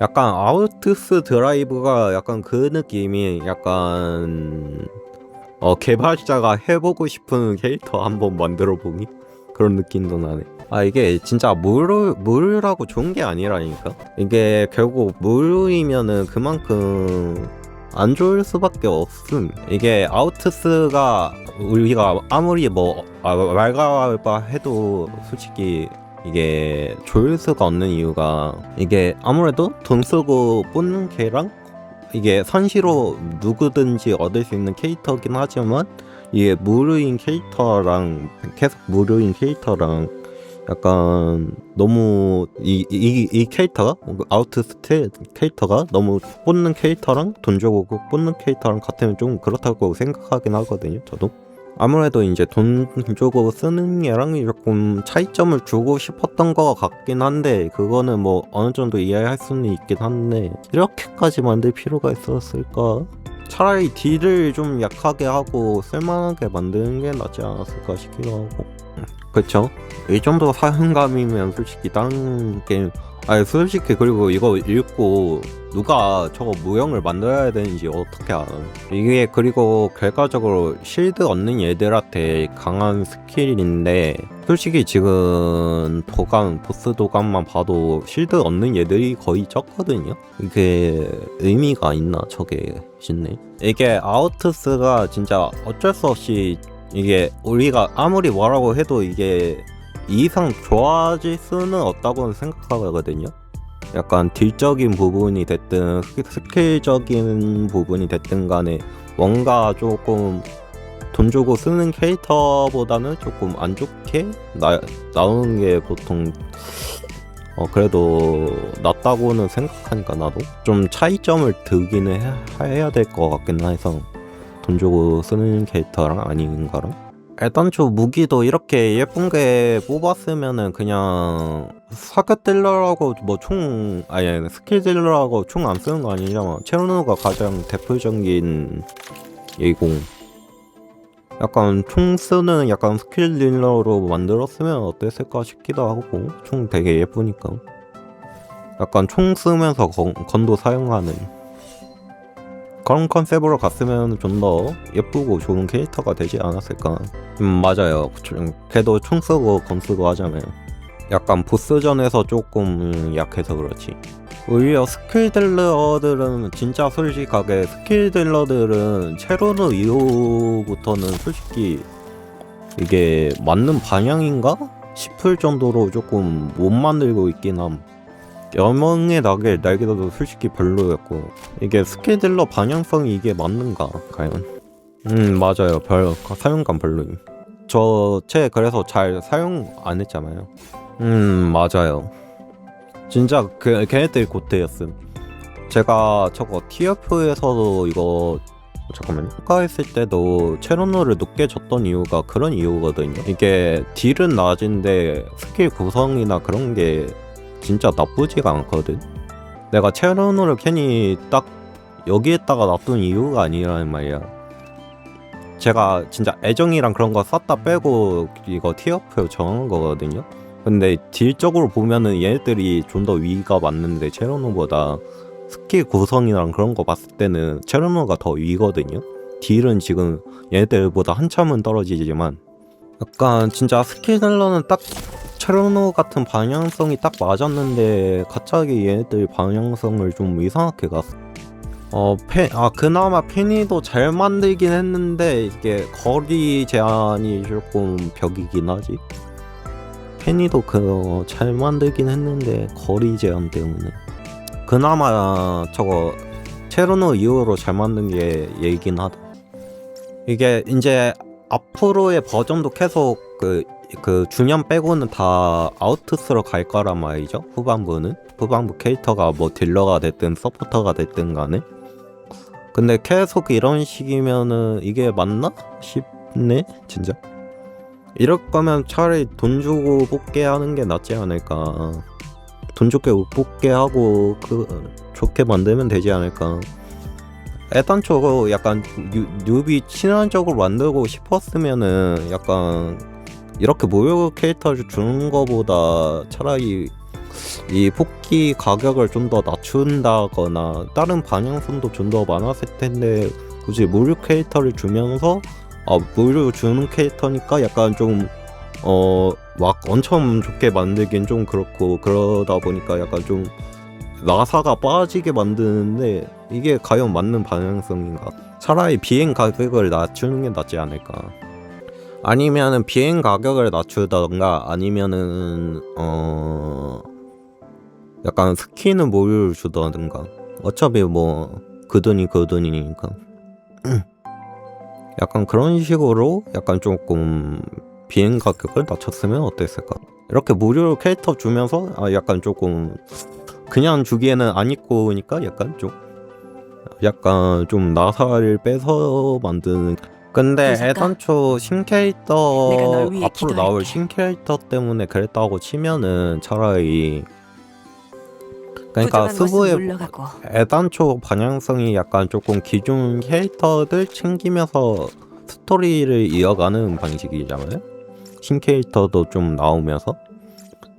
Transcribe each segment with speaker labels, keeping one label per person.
Speaker 1: 약간 아우트스 드라이브가 약간 그 느낌이 약간 어 개발자가 해보고 싶은 캐릭터 한번 만들어 보기 그런 느낌도 나네. 아 이게 진짜 무료 무료라고 좋은 게 아니라니까. 이게 결국 무료이면은 그만큼 안 좋을 수밖에 없음. 이게 아우트스가 우리가 아무리 뭐 아, 말가봐 해도 솔직히 이게 좋을 수가 없는 이유가 이게 아무래도 돈 쓰고 뽑는 개랑 이게 선시로 누구든지 얻을 수 있는 캐릭터긴 하지만 이게 무료인 캐릭터랑 계속 무료인 캐릭터랑 약간 너무 이 이 이 캐릭터가 아우트스트 캐릭터가 너무 뽑는 캐릭터랑 돈 주고 뽑는 캐릭터랑 같으면 좀 그렇다고 생각하긴 하거든요. 저도 아무래도 이제 돈 주고 쓰는 게랑 조금 차이점을 주고 싶었던 것 같긴 한데 그거는 뭐 어느 정도 이해할 수는 있긴 한데 이렇게까지 만들 필요가 있었을까? 차라리 딜을 좀 약하게 하고 쓸만하게 만드는 게 낫지 않았을까 싶기도 하고 그쵸? 이 정도 사용감이면 솔직히 다른 게임 아니 솔직히 그리고 이거 읽고 누가 저거 모형을 만들어야 되는지 어떻게 알아? 이게 그리고 결과적으로 실드 얻는 얘들한테 강한 스킬인데 솔직히 지금 도감 보스 도감만 봐도 실드 얻는 얘들이 거의 적거든요? 이게 의미가 있나 저게? 싶네. 이게 아우트스가 진짜 어쩔 수 없이 이게 우리가 아무리 뭐라고 해도 이게 이 이상 좋아질 수는 없다고 생각하거든요. 약간 딜적인 부분이 됐든 스킬적인 부분이 됐든 간에 뭔가 조금 돈 주고 쓰는 캐릭터보다는 조금 안 좋게 나, 나오는 게 보통 어 그래도 낫다고는 생각하니까 나도 좀 차이점을 두기는 해, 해야 될 것 같긴 해서 돈 주고 쓰는 캐릭터랑 아닌가랑? 애당초 무기도 이렇게 예쁜 게 뽑았으면은 그냥 사격 딜러라고 뭐 총 아니 스킬 딜러라고 총 안 쓰는 거 아니잖아 체르노가 가장 대표적인 예공. 약간 총 쓰는 약간 스킬 딜러로 만들었으면 어땠을까 싶기도 하고 총 되게 예쁘니까. 약간 총 쓰면서 건, 건도 사용하는 그런 컨셉으로 갔으면 좀 더 예쁘고 좋은 캐릭터가 되지 않았을까. 음, 맞아요. 좀 걔도 총 쓰고 건 쓰고 하잖아요. 약간 보스전에서 조금 약해서 그렇지. 오히려 스킬 딜러들은 진짜 솔직하게 스킬 딜러들은 체로노 이후부터는 솔직히 이게 맞는 방향인가 싶을 정도로 조금 못 만들고 있긴 함. 여명의 날개 날개도 솔직히 별로였고 이게 스케딜러 방향성이 이게 맞는가 과연? 음 맞아요. 별 사용감 별로임. 저 채 그래서 잘 사용 안 했잖아요. 음 맞아요. 진짜 그 걔네들이 고태였음. 제가 저거 TF에서도 이거 잠깐만요. 평가했을 때도 체로노를 높게 줬던 이유가 그런 이유거든요. 이게 딜은 낮은데 스킬 구성이나 그런 게 진짜 나쁘지가 않거든. 내가 체르노를 괜히 딱 여기에다가 놔둔 이유가 아니라는 말이야. 제가 진짜 애정이랑 그런 거 쌌다 빼고 이거 티어표 정한 거거든요. 근데 딜적으로 보면은 얘네들이 좀 더 위가 맞는데 체르노보다 스킬 구성이랑 그런 거 봤을 때는 체르노가 더 위거든요. 딜은 지금 얘네들보다 한참은 떨어지지만 약간 진짜 스킬 딜러는 딱 체르노 같은 방향성이 딱 맞았는데 갑자기 얘네들 방향성을 좀 이상하게 갔어. 어, 페, 아, 그나마 페니도 잘 만들긴 했는데, 이게 거리 제한이 조금 벽이긴 하지. 페니도 그, 잘 만들긴 했는데, 거리 제한 때문에. 그나마 저거, 체르노 이후로 잘 만든 게 얘긴 하다. 이게 이제 앞으로의 버전도 계속 그, 그 주년 빼고는 다 아우트스로 갈 거란 말이죠. 후반부는. 후반부 캐릭터가 뭐 딜러가 됐든 서포터가 됐든 간에. 근데 계속 이런 식이면은 이게 맞나? 싶네, 진짜. 이럴 거면 차라리 돈 주고 뽑게 하는 게 낫지 않을까. 돈 주고 뽑게 하고 그 좋게 만들면 되지 않을까. 애당초 약간 뉴, 뉴비 친화적으로 만들고 싶었으면은 약간 이렇게 모여 캐릭터를 주는 거보다 차라리 이 뽑기 가격을 좀 더 낮춘다거나 다른 방향성도 좀 더 많았을 텐데 굳이 무료 캐릭터를 주면서 아 무료 주는 캐릭터니까 약간 좀 어 막 엄청 좋게 만들긴 좀 그렇고 그러다 보니까 약간 좀 나사가 빠지게 만드는데 이게 과연 맞는 방향성인가? 차라리 비행 가격을 낮추는 게 낫지 않을까? 아니면은 비행 가격을 낮추던가 아니면은 어 약간 스킨은 무료로 주던가. 어차피 뭐 그 돈이 그 돈이니까. 약간 그런 식으로 약간 조금 비행 가격을 낮췄으면 어땠을까? 이렇게 무료로 캐릭터 주면서 아 약간 조금 그냥 주기에는 안 입고 오니까 약간 좀 약간 좀 나사를 빼서 만드는 근데
Speaker 2: 도사가?
Speaker 1: 애당초 신캐릭터 앞으로 나올. 신캐릭터 때문에 그랬다고 치면은 차라리 그러니까
Speaker 2: 물러가고
Speaker 1: 애당초 방향성이 약간 조금 기존 캐릭터들 챙기면서 스토리를 이어가는 방식이잖아요. 신캐릭터도 좀 나오면서.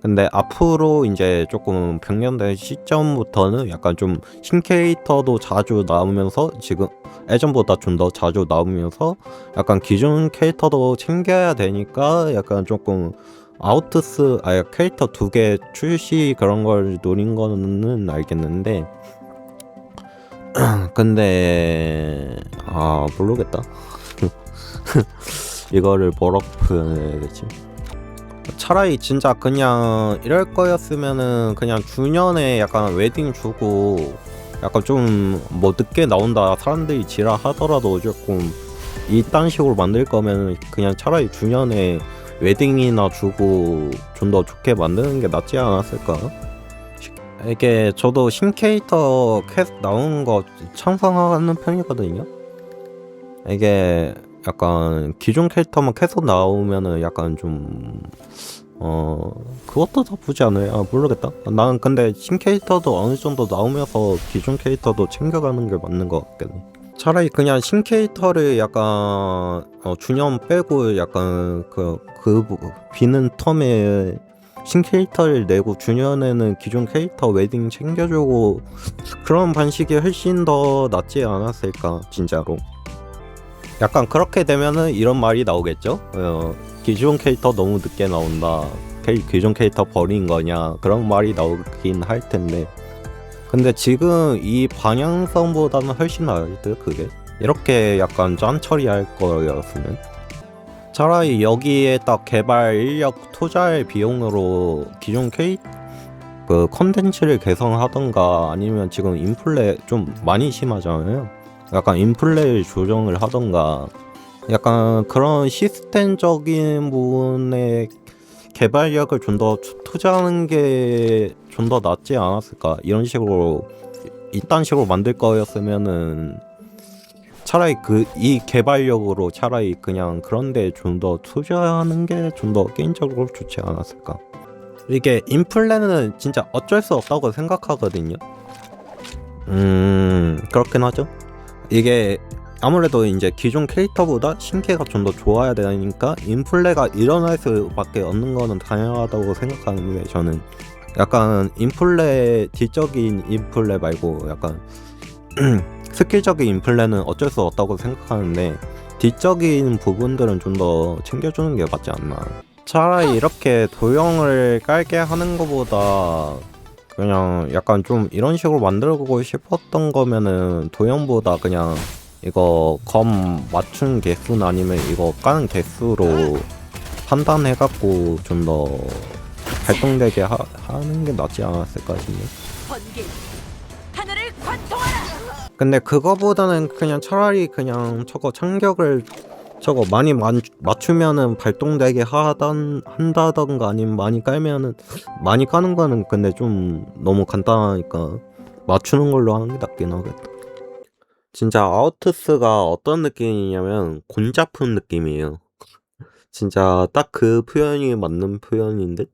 Speaker 1: 근데 앞으로 이제 조금 병련된 시점부터는 약간 좀 신캐릭터도 자주 나오면서 지금 예전보다 좀 더 자주 나오면서 약간 기존 캐릭터도 챙겨야 되니까 약간 조금 아우트스 아 캐릭터 두 개 출시 그런 걸 노린 거는 알겠는데. 근데 아 모르겠다. 이거를 뭐라고 표현해야 되지 차라리 진짜 그냥 이럴 거였으면은 그냥 주년에 약간 웨딩 주고 약간 좀 뭐 늦게 나온다 사람들이 지랄 하더라도 조금 이딴 식으로 만들 거면 그냥 차라리 주년에 웨딩이나 주고 좀 더 좋게 만드는 게 낫지 않았을까? 이게 저도 신캐릭터 계속 나오는 거 찬성하는 편이거든요. 이게 약간 기존 캐릭터만 계속 나오면은 약간 좀 어, 그것도 나쁘지 않아요. 아, 모르겠다. 난 근데 신 캐릭터도 어느 정도 나오면서 기존 캐릭터도 챙겨가는 게 맞는 것 같긴 해. 차라리 그냥 신 캐릭터를 약간 어, 주년 빼고 약간 그, 그 부- 비는 텀에 신 캐릭터를 내고 주년에는 기존 캐릭터 웨딩 챙겨주고 그런 방식이 훨씬 더 낫지 않았을까 진짜로 약간 그렇게 되면은 이런 말이 나오겠죠? 어, 기존 캐릭터 너무 늦게 나온다. 캐- 기존 캐릭터 버린 거냐? 그런 말이 나오긴 할 텐데. 근데 지금 이 방향성보다는 훨씬 나을 듯 그게? 이렇게 약간 짠 처리할 거였으면. 차라리 여기에 딱 개발 인력 투자의 비용으로 기존 케이 그 컨텐츠를 개성하던가 아니면 지금 인플레 좀 많이 심하잖아요. 약간 인플레 조정을 하던가 약간 그런 시스템적인 부분에 개발력을 좀 더 투자하는 게 좀 더 낫지 않았을까? 이런 식으로 이딴 식으로 만들 거였으면은 차라리 그 이 개발력으로 차라리 그냥 그런데 좀 더 투자하는 게 좀 더 개인적으로 좋지 않았을까? 이게 인플레는 진짜 어쩔 수 없다고 생각하거든요. 음 그렇긴 하죠 이게 아무래도 이제 기존 캐릭터보다 신캐가 좀 더 좋아야 되니까 인플레가 일어날 수밖에 없는 거는 당연하다고 생각하는데 저는 약간 인플레 딜적인 인플레 말고 약간 스킬적인 인플레는 어쩔 수 없다고 생각하는데 딜적인 부분들은 좀 더 챙겨주는 게 맞지 않나. 차라리 이렇게 도형을 깔게 하는 것보다 그냥 약간 좀 이런 식으로 만들고 싶었던 거면은 도형보다 그냥 이거 검 맞춘 개수나 아니면 이거 까는 개수로 판단해갖고 좀 더 발동되게 하, 하는 게 낫지 않았을까 싶네.
Speaker 2: 번개 하늘을 관통하라
Speaker 1: 근데 그거보다는 그냥 차라리 그냥 저거 창격을 저거 많이 만, 맞추면은 발동되게 하던 한다던가 아니면 많이 깔면은 많이 까는 거는 근데 좀 너무 간단하니까 맞추는 걸로 하는 게 낫긴 하겠다. 진짜 아우트스가 어떤 느낌이냐면 곤잡은 느낌이에요. 진짜 딱 그 표현이 맞는 표현인데